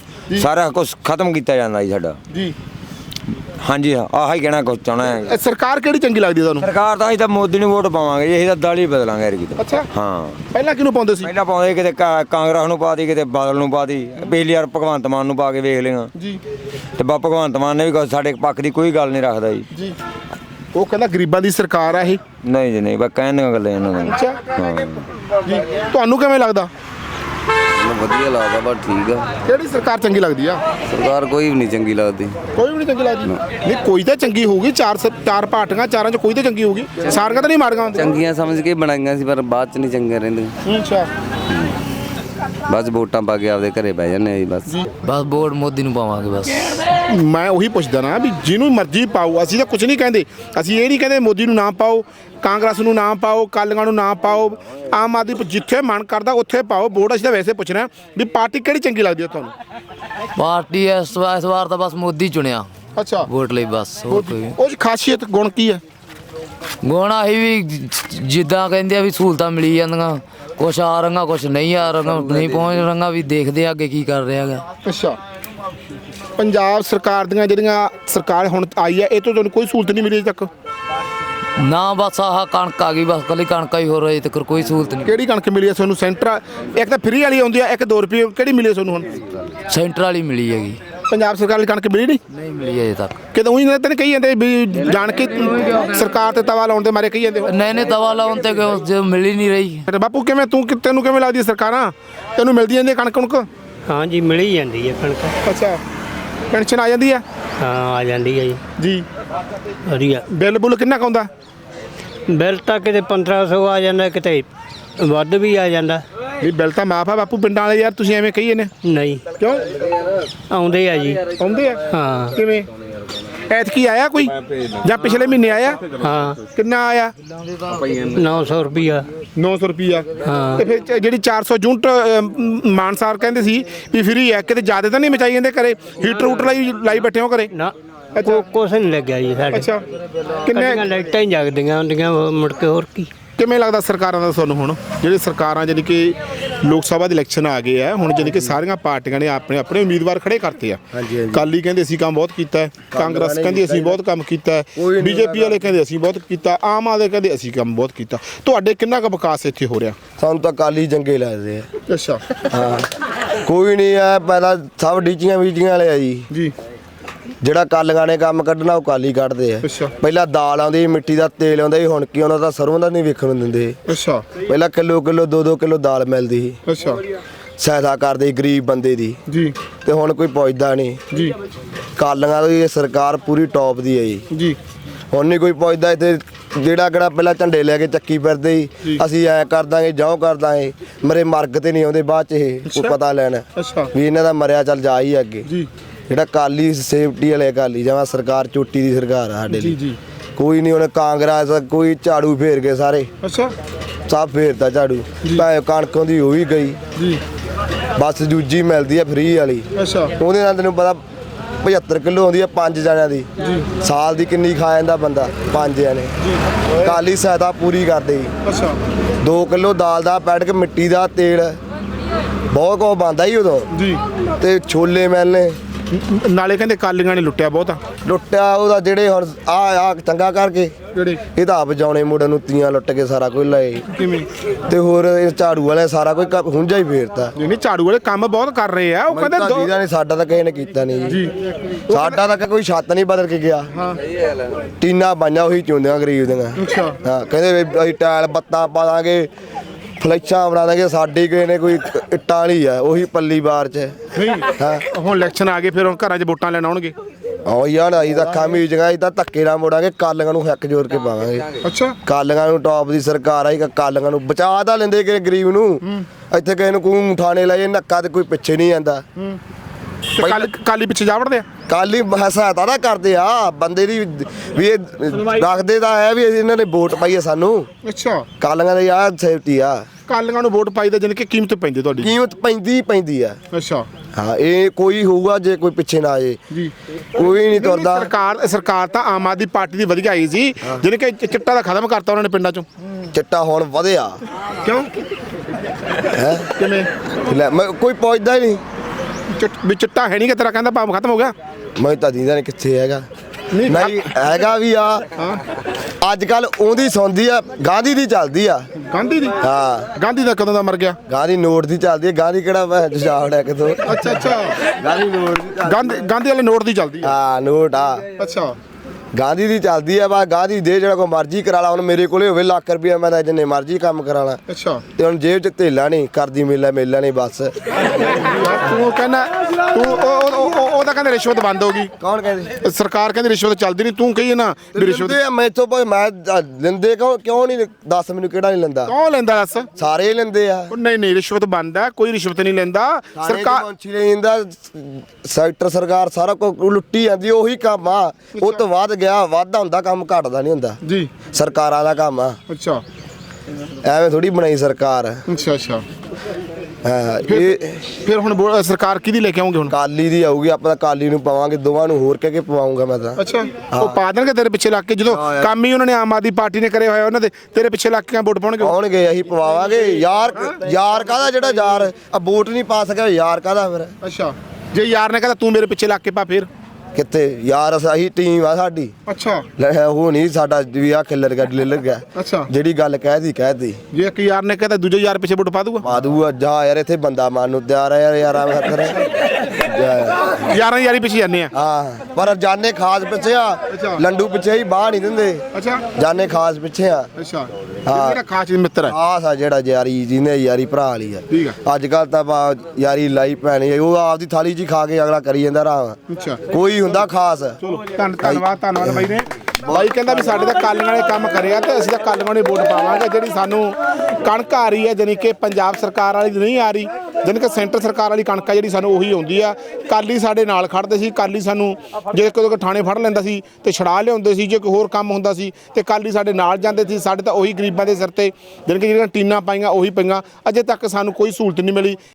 S4: ਸਾਰਾ ਕੁਝ ਖਤਮ ਕੀਤਾ ਜਾਂਦਾ ਜੀ ਸਾਡਾ।
S1: ਜੀ।
S4: ਹਾਂਜੀ ਹਾਂ, ਆਹ ਹੀ ਕਹਿਣਾ ਕੁਝ ਚਾਹਣਾ ਹੈ
S1: ਇਹ ਸਰਕਾਰ ਕਿਹੜੀ ਚੰਗੀ ਲੱਗਦੀ ਹੈ ਤੁਹਾਨੂੰ?
S4: ਸਰਕਾਰ ਤਾਂ ਅਸੀਂ ਤਾਂ ਮੋਦੀ ਨੂੰ ਵੋਟ ਪਾਵਾਂਗੇ ਜੀ ਅਸੀਂ ਤਾਂ ਦਾਲੀ ਬਦਲਾਂਗੇ ਐਰਗੀ ਤਾਂ।
S1: ਅੱਛਾ।
S4: ਹਾਂ।
S1: ਪਹਿਲਾਂ ਕਿਹਨੂੰ ਪਾਉਂਦੇ ਸੀ?
S4: ਪਹਿਲਾਂ ਪਾਉਂਦੇ ਕਿਤੇ ਕਾ- ਕਾਂਗਰਸ ਨੂੰ ਪਾ ਦੀ ਕਿਤੇ ਬਾਦਲ ਨੂੰ ਪਾ ਦੀ। ਪਿਛਲੀ ਵਾਰ ਭਗਵੰਤ ਮਾਨ ਨੂੰ ਪਾ ਕੇ ਵੇਖ ਲਿਆ
S1: ਜੀ।
S4: ਤੇ ਬਾ ਭਗਵੰਤ ਮਾਨ ਨੇ ਵੀ ਕੁਛ ਸਾਡੇ ਪੱਖ ਦੀ ਕੋਈ ਗੱਲ ਨਹੀਂ ਰੱਖਦਾ ਜੀ।
S1: ਜੀ। ਉਹ ਕਹਿੰਦਾ ਗਰੀਬਾਂ ਦੀ ਸਰਕਾਰ ਆ ਇਹ।
S4: ਨਹੀਂ ਜੀ ਨਹੀਂ ਬਸ ਕਹਿਣ ਦੀਆਂ ਗੱਲਾਂ ਇਹਨਾਂ ਦੀਆਂ।
S1: ਅੱਛਾ। ਜੀ ਤੁਹਾਨੂੰ ਕਿਵੇਂ ਲੱਗਦਾ?
S7: ਮੈਨੂੰ ਵਧੀਆ ਲੱਗਦਾ ਪਰ ਠੀਕ ਆ।
S1: ਕਿਹੜੀ ਸਰਕਾਰ ਚੰਗੀ ਲੱਗਦੀ ਆ?
S7: ਸਰਕਾਰ ਕੋਈ ਵੀ ਨਹੀਂ ਚੰਗੀ ਲੱਗਦੀ।
S1: ਕੋਈ ਵੀ ਨਹੀਂ ਚੰਗੀ ਲੱਗਦੀ? ਨਹੀਂ ਕੋਈ ਤਾਂ ਚੰਗੀ ਹੋਊਗੀ ਚਾਰ ਸ- ਚਾਰ ਪਾਰਟੀਆਂ ਚਾਰਾਂ ਚ ਕੋਈ ਤਾਂ ਚੰਗੀ ਹੋਊਗੀ। ਸਾਰੀਆਂ ਤਾਂ ਨਹੀਂ ਮਾਰੀਆਂ ਹੁੰਦੀਆਂ।
S7: ਚੰਗੀਆਂ ਸਮਝ ਕੇ ਬਣਾਈਆਂ ਸੀ ਪਰ ਬਾਅਦ ਚ ਨਹੀਂ ਚੰਗੀਆਂ ਰਹਿੰਦੀਆਂ।
S1: ਅੱਛਾ।
S7: ਬਸ ਵੋਟਾਂ ਪਾ ਕੇ ਆਪਦੇ ਘਰੇ ਬਹਿ ਜਾਂਦੇ ਆ ਜੀ ਬਸ।
S5: ਬਸ ਵੋਟ ਮੋਦੀ ਨੂੰ ਪਾਵਾਂਗੇ ਬਸ।
S1: ਮੈਂ ਉਹੀ ਪੁੱਛਦਾ ਨਾ ਵੀ ਜਿਹਨੂੰ ਮਰਜ਼ੀ ਪਾਓ ਅਸੀਂ ਤਾਂ ਕੁਝ ਨਹੀਂ ਕਹਿੰਦੇ। ਅਸੀਂ ਇਹ ਨਹੀਂ ਕਹਿੰਦੇ ਮੋਦੀ ਨੂੰ ਨਾ ਪਾਓ ਕਾਂਗਰਸ ਨੂੰ ਨਾ ਪਾਓ ਕਾਲੀਆਂ ਨੂੰ ਨਾ ਪਾਓ ਆਮ ਆਦਮੀ ਜਿੱਥੇ ਮਨ ਕਰਦਾ ਉੱਥੇ ਪਾਓ। ਵੋਟ ਅਸੀਂ ਤਾਂ ਵੈਸੇ ਪੁੱਛਣਾ ਵੀ ਪਾਰਟੀ ਕਿਹੜੀ ਚੰਗੀ ਲੱਗਦੀ ਹੈ ਤੁਹਾਨੂੰ?
S5: ਪਾਰਟੀ ਇਸ ਵਾਰ ਇਸ ਵਾਰ ਤਾਂ ਬਸ ਮੋਦੀ ਚੁਣਿਆ।
S1: ਅੱਛਾ।
S5: ਵੋਟ ਲਈ ਬਸ ਹੋਰ ਕੋਈ।
S1: ਉਹ ਖਾਸੀਅਤ ਗੁਣ ਕੀ ਹੈ?
S5: ਗੋਣਾ ਹੀ ਵੀ ਜਿੱਦਾਂ ਕਹਿੰਦੇ ਆ ਵੀ ਸਹੂਲਤਾਂ ਮਿਲੀ ਜਾਂਦੀਆਂ। ਕੁਛ ਆ ਰਹੀਆਂ ਕੁਛ ਨਹੀਂ ਆ ਰਹੀਆਂ ਨਹੀਂ ਪਹੁੰਚ ਰਹੀਆਂ ਵੀ ਦੇਖਦੇ ਆ ਅੱਗੇ ਕੀ ਕਰ ਰਿਹਾ ਹੈਗਾ।
S1: ਅੱਛਾ। ਪੰਜਾਬ ਸਰਕਾਰ ਦੀਆਂ ਜਿਹੜੀਆਂ ਸਰਕਾਰ ਹੁਣ ਆਈ ਹੈ ਇਹ ਤੋਂ ਤੁਹਾਨੂੰ ਕੋਈ ਸਹੂਲਤ ਨਹੀਂ ਮਿਲੀ ਅਜੇ ਤੱਕ?
S5: ਨਾ ਬਸ ਆਹ ਕਣਕ ਆ ਗਈ ਬਸ ਕੱਲੀ ਕਣਕਾਂ ਹੀ ਹੋ ਰਹੀ ਤੇ ਕੋਈ ਸਹੂਲਤ ਨਹੀਂ।
S1: ਕਿਹੜੀ ਕਣਕ ਮਿਲੀ ਹੈ ਤੁਹਾਨੂੰ? ਸੈਂਟਰ ਇੱਕ ਤਾਂ ਫ੍ਰੀ ਵਾਲੀ ਆਉਂਦੀ ਹੈ ਇੱਕ 2 ਰੁਪਏ ਕਿਹੜੀ ਮਿਲੀ ਹੈ ਤੁਹਾਨੂੰ ਹੁਣ?
S5: ਸੈਂਟਰ ਵਾਲੀ ਮਿਲੀ ਹੈਗੀ।
S1: ਪੰਜਾਬ ਸਰਕਾਰ ਵਾਲੀ ਕਣਕ ਮਿਲੀ ਨਹੀਂ?
S5: ਨਹੀਂ ਮਿਲੀ ਅਜੇ ਤੱਕ।
S1: ਕਿਤੇ ਉਹੀ ਤਾਂ ਨਹੀਂ ਕਹੀ ਜਾਂਦੇ ਵੀ ਜਾਣ ਕੇ ਸਰਕਾਰ ਤੇ ਤਵਾ ਲਾਉਣ ਦੇ ਮਾਰੇ ਕਹੀ ਜਾਂਦੇ ਹੋ।
S5: ਨਹੀਂ ਨਹੀਂ ਤਵਾ ਲਾਉਣ ਤੇ ਕਿਉਂ ਜੇ ਮਿਲੀ ਨਹੀਂ ਰਹੀ।
S1: ਤੇ ਬਾਪੂ ਕਿਵੇਂ ਤੂੰ ਕਿ- ਤੈਨੂੰ ਕਿਵੇਂ ਲੱਗਦੀ ਹੈ ਸਰਕਾਰਾਂ? ਤੈਨੂੰ ਮਿਲਦੀ ਜਾਂਦੀ ਹੈ ਕਣਕ ਕਣਕ?
S8: ਹਾਂਜੀ ਮਿਲ ਹੀ ਜਾਂਦੀ ਹੈ ਕਣਕ।
S1: ਅੱਛਾ ਪੈਨਸ਼ਨ ਆ ਜਾਂਦੀ ਹੈ?
S8: ਹਾਂ ਆ ਜਾਂਦੀ ਹੈ ਜੀ।
S1: ਜੀ।
S8: ਵਧੀਆ।
S1: ਬਿੱਲ ਬੁੱਲ ਕਿੰਨਾ ਕਾਉਂਦਾ
S8: ਬਿੱਲ ਤਾਂ ਕਿਤੇ 1500 ਆ ਜਾਂਦਾ ਕਿਤੇ ਵੱਧ ਵੀ ਆ ਜਾਂਦਾ।
S1: ਵੀ ਬਿੱਲ ਤਾਂ ਮਾਫ ਆ ਬਾਪੂ ਪਿੰਡਾਂ ਵਾਲੇ ਯਾਰ ਤੁਸੀਂ ਐਵੇਂ ਕਹੀ ਜਾਂਦੇ
S8: ਨਹੀਂ।
S1: ਕਿਉਂ?
S8: ਆਉਂਦੇ ਆ ਜੀ।
S1: ਆਉਂਦੇ ਆ?
S8: ਹਾਂ।
S1: ਕਿਵੇਂ? ਐਤਕੀ ਆਇਆ ਕੋਈ? ਜਾਂ ਪਿਛਲੇ ਮਹੀਨੇ ਆਇਆ?
S8: ਹਾਂ।
S1: ਕਿੰਨਾ ਆਇਆ?
S8: 900 ਰੁਪਿਆ
S1: 900 ਰੁਪਿਆ
S8: ਹਾਂ।
S1: ਤੇ ਫਿਰ ਚ- ਜਿਹੜੀ 400 ਯੂਨਿਟ ਮਾਨਸਾਰ ਕਹਿੰਦੇ ਸੀ ਵੀ ਫ੍ਰੀ ਹੈ ਕਿਤੇ ਜ਼ਿਆਦਾ ਤਾਂ ਨਹੀਂ ਮਚਾਈ ਜਾਂਦੇ ਘਰੇ? ਹੀਟਰ ਹੂਟਰ ਲਾਈ ਲਾਈ ਬੈਠੇ ਹੋ ਘਰੇ?
S8: ਨਾ। ਕੋ ਕੁਛ ਨਹੀਂ ਲੱਗਿਆ ਜੀ ਸਾਡੇ।
S1: ਅੱਛਾ। ਕਿੰਨੇ
S8: ਲਾਈਟਾਂ ਹੀ ਜਗਦੀਆਂ ਹੁੰਦੀਆਂ ਉਹ ਮੁੜ ਕੇ ਹੋਰ ਕੀ।
S1: ਕਿਵੇਂ ਲੱਗਦਾ ਸਰਕਾਰਾਂ ਦਾ ਤੁਹਾਨੂੰ ਹੁਣ? ਜਿਹੜੀ ਸਰਕਾਰਾਂ ਜਾਨੀ ਕਿ ਲੋਕ ਸਭਾ ਦੇ ਇਲੈਕਸ਼ਨ ਆ ਗਏ ਆ ਹੁਣ ਜਾਨੀ ਕਿ ਸਾਰੀਆਂ ਪਾਰਟੀਆਂ ਨੇ ਆਪਣੇ ਆਪਣੇ ਉਮੀਦਵਾਰ ਖੜੇ ਕਰਤੇ ਆ। ਕਾਲੀ ਕਹਿੰਦੇ ਅਸੀਂ ਕੰਮ ਬਹੁਤ ਕੀਤਾ ਹੈ ਕਾਂਗਰਸ ਕਹਿੰਦੀ ਅਸੀਂ ਬਹੁਤ ਕੰਮ ਕੀਤਾ ਹੈ ਬੀਜੇਪੀ ਵਾਲੇ ਕਹਿੰਦੇ ਅਸੀਂ ਬਹੁਤ ਕੀਤਾ ਆਮ ਆਦਮੀ ਕਹਿੰਦੇ ਅਸੀਂ ਕੰਮ ਬਹੁਤ ਕੀਤਾ। ਤੁਹਾਡੇ ਕਿੰਨਾ ਕੁ ਵਿਕਾਸ ਇੱਥੇ ਹੋ ਰਿਹਾ?
S6: ਸਾਨੂੰ ਤਾਂ ਕਾਲੀ ਚੰਗੇ ਲੱਗਦੇ ਆ।
S1: ਅੱਛਾ।
S6: ਹਾਂ। ਕੋਈ ਨਹੀਂ ਆ ਪਹਿਲਾਂ ਸਭ ਡੀਚੀਆਂ ਵੀਚੀਆਂ ਵਾਲੇ ਆ ਜੀ।
S1: ਜੀ।
S6: ਜਿਹੜਾ ਕਾਲੀਆਂ ਨੇ ਕੰਮ ਕੱਢਣਾ ਉਹ ਕਾਲੀ ਕੱਢਦੇ ਆ।
S1: ਅੱਛਾ।
S6: ਪਹਿਲਾਂ ਦਾਲ ਆਉਂਦੀ ਸੀ, ਮਿੱਟੀ ਦਾ ਤੇਲ ਆਉਂਦਾ ਸੀ ਹੁਣ ਕੀ ਉਹਨਾਂ ਦਾ ਸਰੋਂ ਦਾ ਨਹੀਂ ਵੇਖਣ ਨੂੰ ਦਿੰਦੇ।
S1: ਅੱਛਾ।
S6: ਪਹਿਲਾਂ ਕਿਲੋ ਕਿਲੋ 2-2 ਕਿਲੋ ਦਾਲ ਮਿਲਦੀ ਸੀ।
S1: ਅੱਛਾ।
S6: ਸਹਾਇਤਾ ਕਰਦੇ ਸੀ ਗਰੀਬ ਬੰਦੇ ਦੀ।
S1: ਜੀ।
S6: ਤੇ ਹੁਣ ਕੋਈ ਪੁੱਛਦਾ ਨਹੀਂ।
S1: ਜੀ।
S6: ਕਾਲੀਆਂ ਦੀ ਇਹ ਸਰਕਾਰ ਪੂਰੀ ਟੌਪ ਦੀ ਹੈ ਜੀ।
S1: ਜੀ।
S6: ਹੁਣ ਨਹੀਂ ਕੋਈ ਪੁੱਛਦਾ ਇੱਥੇ ਜਿਹੜਾ ਕਿਹੜਾ ਪਹਿਲਾਂ ਝੰਡੇ ਲੈ ਕੇ ਚੱਕੀ ਫਿਰਦੇ ਸੀ ਅਸੀਂ ਐ ਕਰ ਦਾਂਗੇ ਜਾਉ ਕਰ ਦਾਂਗੇ ਮਰੇ ਮਰਗ ਤੇ ਨਹੀਂ ਆਉਂਦੇ ਬਾਅਦ ਚ ਇਹ ਕੋਈ
S1: ਅੱਛਾ।
S6: ਪਤਾ ਲੈਣ।
S1: ਅੱਛਾ।
S6: ਵੀ ਇਹਨਾਂ ਦਾ ਮਰਿਆ ਚੱਲ ਜਾ ਹੀ ਅੱਗੇ।
S1: ਜੀ।
S6: ਜਿਹੜਾ ਕਾਲੀ ਸੇਫਟੀ ਵਾਲੇ ਕਾਲੀ ਜਮਾ ਸਰਕਾਰ ਚੋਟੀ ਦੀ ਸਰਕਾਰ ਆ ਸਾਡੇ
S1: ਜੀ
S6: ਲਈ।
S1: ਜੀ।
S6: ਕੋਈ ਨਹੀਂ ਉਹਨੇ ਕਾਂਗਰਸ ਕੋਈ ਝਾੜੂ ਫੇਰ ਕੇ ਸਾਰੇ।
S1: ਅੱਛਾ।
S6: ਸਭ ਫੇਰਦਾ ਝਾੜੂ। ਭਾਵੇਂ ਕਣਕ ਦੀ ਹੋ ਹੀ ਗਈ।
S1: ਜੀ।
S6: ਬਸ ਦੂਜੀ ਮਿਲਦੀ ਆ ਫ੍ਰੀ ਵਾਲੀ।
S1: ਅੱਛਾ।
S6: ਉਹਦੇ ਨਾਲ ਤੈਨੂੰ ਪਤਾ 75 ਕਿਲੋ ਹੁੰਦੀ ਆ ਪੰਜ ਜਣਿਆਂ ਦੀ। ਸਾਲ ਦੀ ਕਿੰਨੀ ਖਾ ਜਾਂਦਾ ਬੰਦਾ ਪੰਜ ਜਣੇ। ਕਾਲੀ ਸਹਾਇਤਾ ਪੂਰੀ ਕਰਦੇ ਜੀ
S1: ਅੱਛਾ।
S6: 2 ਕਿਲੋ ਦਾਲ ਦਾ ਪੈੜ ਕੇ ਮਿੱਟੀ ਦਾ ਤੇਲ। ਬਹੁਤ ਕੁਝ ਬੰਦਾ ਹੀ ਉਦੋਂ।
S1: ਜੀ।
S6: ਤੇ ਛੋਲੇ ਮਿਲਨੇ।
S1: ਨ- ਨਾਲੇ ਕਹਿੰਦੇ ਕਾਲੀਆਂ ਨੇ ਲੁੱਟਿਆ ਬਹੁਤ।
S6: ਲੁੱਟਿਆ ਉਹਦਾ ਜਿਹੜੇ ਹੁਣ ਆ ਆ ਚੰਗਾ ਕਰਕੇ।
S1: ਜਿਹੜੇ
S6: ਇਹ ਤਾਂ ਆਪ ਜਾਉਣੇ ਮੁੰਡੇ ਨੂੰ ਤੀਆਂ ਲੁੱਟ ਕੇ ਸਾਰਾ ਕੁਝ ਲਏ।
S1: ਕਿਵੇਂ?
S6: ਤੇ ਹੋਰ ਇਹ ਝਾੜੂ ਵਾਲੇ ਸਾਰਾ ਕੁਝ ਕ- ਹੁੰਝਾ ਹੀ ਫੇਰਤਾ।
S1: ਨਹੀਂ ਨਹੀਂ ਝਾੜੂ ਵਾਲੇ ਕੰਮ ਬਹੁਤ ਕਰ ਰਹੇ ਆ। ਉਹ ਕਹਿੰਦੇ
S6: ਕਹਿੰਦਾ
S1: ਦੋ
S6: ਨਹੀਂ ਸਾਡਾ ਤਾਂ ਕਿਸੇ ਨੇ ਕੀਤਾ ਨਹੀਂ।
S1: ਜੀ।
S6: ਸਾਡਾ ਤਾਂ ਕੋਈ ਛੱਤ ਨਹੀਂ ਬਦਲ ਕੇ ਗਿਆ।
S1: ਹਾਂ।
S6: ਟੀਨਾ ਬਾਈਆਂ ਉਹੀ ਚੁੰਦਿਆਂ ਗਰੀਬ ਦੀਆਂ।
S1: ਅੱਛਾ।
S6: ਹਾਂ ਕਹਿੰਦੇ ਵੀ ਅਸੀਂ ਟਾਇਲ ਬੱਤਾ ਪਾ ਦਾਂਗੇ। ਫਲੈਚਾਂ ਬਣਾ ਦਾਂਗੇ ਸਾਡੀ ਕਿਸੇ ਨੇ ਕੋਈ ਇੱਟਾਂ ਵਾਲੀ ਆ ਉਹੀ ਪੱਲੀ ਬਾਰ ਚ। ਹਾਂ।
S1: ਹੁਣ ਇਲੈਕਸ਼ਨ ਆ ਗਏ ਫਿਰ ਹੁਣ ਘਰਾਂ 'ਚ ਵੋਟਾਂ ਲੈਣ ਆਉਣਗੇ?
S6: ਆਹ ਯਾਰ ਅਸੀਂ ਤਾਂ ਖਾਮੀ ਜਗ੍ਹਾ ਤਾਂ ਧੱਕੇ ਨਾਲ ਮੋੜਾਂਗੇ ਕਾਲੀਆਂ ਨੂੰ ਹੱਕ ਜੋੜ ਕੇ ਪਾਵਾਂਗੇ।
S1: ਅੱਛਾ।
S6: ਕਾਲੀਆਂ ਨੂੰ ਟੌਪ ਦੀ ਸਰਕਾਰ ਆਈ ਕਾਲੀਆਂ ਨੂੰ ਬਚਾ ਤਾਂ ਲੈਂਦੇ ਕਿ ਗਰੀਬ ਨੂੰ। ਇੱਥੇ ਕਿਸੇ ਨੂੰ ਕੋਈ ਠਾਣੇ ਲਾਏ ਨੱਕਾ ਤੇ ਕੋਈ ਪਿੱਛੇ ਨਹੀਂ ਜਾਂਦਾ।
S1: ਕਾਲੀ ਕਾਲੀ ਪਿੱਛੇ ਜਾ ਵੜਦੇ ਆ?
S6: ਕਾਲੀ ਸਹਾਇਤਾ ਤਾਂ ਕਰਦੇ ਆ। ਬੰਦੇ ਦੀ ਵੀ ਇਹ ਰੱਖਦੇ ਤਾਂ ਹੈ ਵੀ ਇਹਨਾਂ ਨੇ ਵੋਟ ਪਾਈ ਹੈ ਸਾਨੂੰ।
S1: ਅੱਛਾ।
S6: ਕਾਲੀਆਂ ਦੀ ਆ ਸੇਫਟੀ ਆ।
S1: ਕਾਲੀਆਂ ਨੂੰ ਵੋਟ ਪਾਈ ਤਾਂ ਜਾਣੀ ਕਿ ਕੀਮਤ ਪੈਂਦੀ ਤੁਹਾਡੀ?
S6: ਕੀਮਤ ਪੈਂਦੀ ਪੈਂਦੀ ਆ।
S1: ਅੱਛਾ।
S6: ਹਾਂ ਇਹ ਕੋਈ ਹੋਊਗਾ ਜੇ ਕੋਈ ਪਿੱਛੇ ਨਾ ਆਏ।
S1: ਜੀ।
S6: ਕੋਈ ਨਹੀਂ ਤੁਰਦਾ।
S1: ਸਰਕਾਰ ਸਰਕਾਰ ਤਾਂ ਆਮ ਆਦਮੀ ਪਾਰਟੀ ਦੀ ਵਧੀਆ ਆਈ ਸੀ। ਜਿਹਨੇ ਕਿ ਚਿੱਟਾ ਦਾ ਖਤਮ ਕਰਤਾ ਉਹਨਾਂ ਨੇ ਪਿੰਡਾਂ ਚੋਂ।
S6: ਚਿੱਟਾ ਹੁਣ ਵਧਿਆ।
S1: ਕਿਉਂ?
S6: ਹੈ?
S1: ਕਿਵੇਂ?
S6: ਲੈ ਮੈਂ ਕੋਈ ਪੁੱਛਦਾ ਹੀ ਨਹੀਂ।
S1: ਚਿੱਟ- ਵੀ ਚਿੱਟਾ ਹੈ ਨਹੀਂ ਕਿ ਤੇਰਾ ਕਹਿੰਦਾ ਪਾਪ ਖਤਮ ਹੋ ਗਿਆ।
S6: ਮੈਂ ਤਾਂ ਦੀਦਾ ਨਹੀਂ ਕਿੱਥੇ ਹੈਗਾ।
S1: ਨਹੀਂ,
S6: ਨਹੀਂ ਹੈਗਾ ਵੀ ਆ। ਅੱਜ ਕੱਲ ਉਹਦੀ ਸੌਂਦੀ ਆ ਗਾਂਧੀ ਦੀ ਚੱਲਦੀ ਆ।
S1: ਗਾਂਧੀ ਦੀ?
S6: ਹਾਂ।
S1: ਗਾਂਧੀ ਦਾ ਕਦੋਂ ਦਾ ਮਰ ਗਿਆ?
S6: ਗਾਂਧੀ ਨੋਟ ਦੀ ਚੱਲਦੀ ਆ। ਗਾਂਧੀ ਕਿਹੜਾ ਹੈ ਕਿਤੋਂ
S1: ਅੱਛਾ ਅੱਛਾ।
S6: ਗਾਂਧੀ ਨੋਟ ਦੀ ਚੱਲਦੀ
S1: ਗਾਂਧੀ ਗਾਂਧੀ ਵਾਲੇ ਨੋਟ ਦੀ ਚੱਲਦੀ ਆ।
S6: ਹਾਂ ਨੋਟ ਆ।
S1: ਅੱਛਾ।
S6: ਗਾਂਧੀ ਦੀ ਚੱਲਦੀ ਆ ਬਾ ਗਾਂਧੀ ਦੇ ਜਿਹੜਾ ਕੋ ਮਰਜ਼ੀ ਕਰਾ ਲਾ ਹੁਣ ਮੇਰੇ ਕੋਲੇ ਹੋਵੇ ਲੱਖ ਰੁਪਇਆ ਮੈਂ ਤਾਂ ਜਿੰਨੇ ਮਰਜ਼ੀ ਕੰਮ ਕਰਾਣਾ
S1: ਅੱਛਾ।
S6: ਤੇ ਹੁਣ ਜੇਬ ਚ ਧੇਲਾ ਨਹੀਂ ਕਰਦੀ ਮੇਲਾ ਮੇਲਾ ਨਹੀਂ ਬਸ।
S1: ਤੂੰ ਕਹਿੰਦਾ ਤੂੰ ਉਹ ਉਹ- ਉਹ ਉਹ- ਉਹ ਤਾਂ ਕਹਿੰਦੇ ਰਿਸ਼ਵਤ ਬੰਦ ਹੋ ਗਈ।
S6: ਕੌਣ ਕਹਿੰਦੇ?
S1: ਸਰਕਾਰ ਕਹਿੰਦੀ ਰਿਸ਼ਵਤ ਚੱਲਦੀ ਨਹੀਂ ਤੂੰ ਕਹੀਏ ਨਾ ਵੀ ਰਿਸ਼ਵਤ
S6: ਲੈਂਦੇ ਆ ਮੈਥੋਂ ਭਾਈ ਮੈਂ ਅ, ਲੈਂਦੇ ਕਿਉਂ ਕਿਉਂ ਨਹੀਂ ਦੱਸ ਮੈਨੂੰ ਕਿਹੜਾ ਨਹੀਂ ਲੈਂਦਾ?
S1: ਕੌਣ ਲੈਂਦਾ ਦੱਸ?
S6: ਸਾਰੇ ਹੀ ਲੈਂਦੇ ਆ।
S1: ਉਹ ਨਹੀਂ ਨਹੀਂ ਰਿਸ਼ਵਤ ਬੰਦ ਹੈ ਕੋਈ ਰਿਸ਼ਵਤ ਨਹੀਂ ਲੈਂਦਾ।
S6: ਸਰਕਾਰ
S1: ਸਰਕਾਰ
S6: ਪਹੁੰਚੀ ਸੈਕਟਰ ਸਰਕਾਰ ਸਾਰਾ ਕੁਝ ਲੁੱਟੀ ਜਾਂਦੀ ਉਹੀ ਕੰਮ ਆ। ਉਹ ਤੋਂ ਵੱਧ ਗਿਆ ਵਾਧਾ ਹੁੰਦਾ ਕੰਮ ਘਟਦਾ ਨਹੀਂ ਹੁੰਦਾ।
S1: ਜੀ।
S6: ਸਰਕਾਰਾਂ ਦਾ ਕੰਮ ਆ।
S1: ਅੱਛਾ।
S6: ਐਵੇਂ ਥੋੜੀ ਬਣਾਈ ਸਰਕਾਰ।
S1: ਅੱਛਾ ਅੱਛਾ।
S6: ਹਾਂ ਇਹ
S1: ਫਿਰ ਹੁਣ ਬੋ- ਸਰਕਾਰ ਕਿਹਦੀ ਲੈ ਕੇ ਆਉਂਗੇ ਹੁਣ?
S6: ਕਾਲੀ ਦੀ ਆਊਗੀ ਆਪਾਂ ਤਾਂ ਕਾਲੀ ਨੂੰ ਪਾਵਾਂਗੇ ਦੋਵਾਂ ਨੂੰ ਹੋਰ ਕਹਿ ਕੇ ਪਵਾਉਂਗਾ ਮੈਂ ਤਾਂ।
S1: ਅੱਛਾ। ਉਹ ਪਾ ਦੇਣਗੇ ਤੇਰੇ ਪਿੱਛੇ ਲੱਗ ਕੇ ਜਦੋਂ। ਕੰਮ ਹੀ ਉਹਨਾਂ ਨੇ ਆਮ ਆਦਮੀ ਪਾਰਟੀ ਨੇ ਕਰੇ ਹੋਇਆ ਉਹਨਾਂ ਦੇ ਤੇਰੇ ਪਿੱਛੇ ਲੱਗ ਕੇ ਵੋਟ ਪਾਉਣਗੇ।
S6: ਆਉਣਗੇ ਅਸੀਂ ਪਵਾਵਾਂਗੇ। ਯਾਰ ਯਾਰ ਕਾਹਦਾ ਜਿਹੜਾ ਯਾਰ ਆ ਵੋਟ ਨਹੀਂ ਪਾ ਸਕਿਆ ਯਾਰ ਕਾਹਦਾ ਫਿਰ?
S1: ਅੱਛਾ। ਜੇ ਯਾਰ ਨੇ ਕਹਿੰਦਾ ਤੂੰ ਮੇਰੇ ਪਿੱਛੇ ਲੱਗ ਕੇ ਪਾ ਫਿਰ।
S6: ਕਿੱਥੇ? ਯਾਰ ਅਸੀਂ ਟੀਮ ਆ ਸਾਡੀ।
S1: ਅੱਛਾ।
S6: ਲੈ ਉਹ ਨਹੀਂ ਸਾਡਾ ਵੀ ਆ ਖਿੱਲਰ ਗਿਆ ਡਿਲਰ ਗਿਆ
S1: ਅੱਛਾ।
S6: ਜਿਹੜੀ ਗੱਲ ਕਹਿਦੀ ਕਹਿਦੀ
S1: ਜੇ ਇੱਕ ਯਾਰ ਨੇ ਕਹਿੰਦਾ ਦੂਜੇ ਯਾਰ ਪਿੱਛੇ ਵੋਟ ਪਾ ਦੂਗਾ
S6: ਮਾਦੂ ਜਾ ਯਾਰ ਇੱਥੇ ਬੰਦਾ ਮਾਰਨ ਨੂੰ ਤਿਆਰ ਆ ਯਾਰ ਯਾਰਾਂ ਖਾਤਰ ਜਾ।
S1: ਯਾਰਾਂ ਯਾਰੀ ਪਿੱਛੇ ਜਾਂਦੇ ਆ।
S6: ਹਾਂ ਪਰ ਜਾਣੇ ਖਾਸ ਪਿੱਛੇ ਆ। ਲੰਡੂ ਪਿੱਛੇ ਹੀ ਬਾਹ ਨਹੀਂ ਦਿੰਦੇ।
S1: ਅੱਛਾ।
S6: ਜਾਣੇ ਖਾਸ ਪਿੱਛੇ ਆ।
S1: ਅੱਛਾ।
S6: ਹਾਂ।
S1: ਖਾਸ ਮਿੱਤਰ ਹੈ
S6: ਆਹ ਸਾ ਜਿਹੜਾ ਯਾਰੀ ਜਿਹਨੇ ਯਾਰੀ ਭਰਾ ਵਾਲੀ ਆ।
S1: ਆ।
S6: ਅੱਜ ਕੱਲ ਤਾਂ ਬਾ ਯਾਰੀ ਲਾਈ ਪੈਣੀ ਆ, ਉਹ ਆਪਦੀ ਥਾਲੀ ਹੀ ਖਾ ਕੇ ਅਗਲਾ ਕਰੀ ਜਾਂਦਾ ਰਾਮ।
S1: ਅੱਛਾ।
S6: ਕੋਈ ਹੁੰਦਾ ਖਾਸ।
S1: ਚਲੋ ਧੰਨ ਧੰਨਵਾਦ ਧੰਨਵਾਦ ਬਾਈ ਨੇ। ਬਾਈ ਕਹਿੰਦਾ ਵੀ ਸਾਡੇ ਤਾਂ ਕਾਲੀਆਂ ਵਾਲੇ ਕੰਮ ਕਰਿਆ ਤੇ ਅਸੀਂ ਤਾਂ ਕਾਲੀਆਂ ਵਾਲੇ ਵੋਟ ਪਾਵਾਂਗੇ। ਜਿਹੜੀ ਸਾਨੂੰ ਕਣਕ ਆ ਰਹੀ ਹੈ ਜਾਣੀ ਕਿ ਪੰਜਾਬ ਸਰਕਾਰ ਵਾਲੀ ਨਹੀਂ ਆ ਰਹੀ ਜਾਣੀ ਕਿ ਸੈਂਟਰ ਸਰਕਾਰ ਵਾਲੀ ਕਣਕ ਆ ਜਿਹੜੀ ਸਾਨੂੰ ਉਹੀ ਆਉਂਦੀ ਆ। ਕਾਲੀ ਸਾਡੇ ਨਾਲ ਖੜਦੇ ਸੀ ਕਾਲੀ ਸਾਨੂੰ ਜੇ ਕਦੋਂ ਥਾਣੇ ਫੜ ਲੈਂਦਾ ਸੀ ਤੇ ਛੜਾ ਲਿਆਉਂਦੇ ਸੀ, ਜੇ ਕੋਈ ਹੋਰ ਕੰਮ ਹੁੰਦਾ ਸੀ ਤੇ ਕਾਲੀ ਸਾਡੇ ਨਾਲ ਜਾਂਦੇ ਸੀ। ਸਾਡੇ ਤਾਂ ਉਹੀ ਗਰੀਬਾਂ ਦੇ ਸਿਰ ਤੇ ਜਾਣੀ ਕਿ ਜਿਹੜੀਆਂ ਟੀਨਾਂ ਪਾਈਆਂ ਉਹੀ ਪਈਆਂ। ਅਜੇ ਤੱਕ ਸਾਨੂੰ ਕੋਈ ਸਹੂਲਤ ਨਹੀਂ ਮਿਲੀ।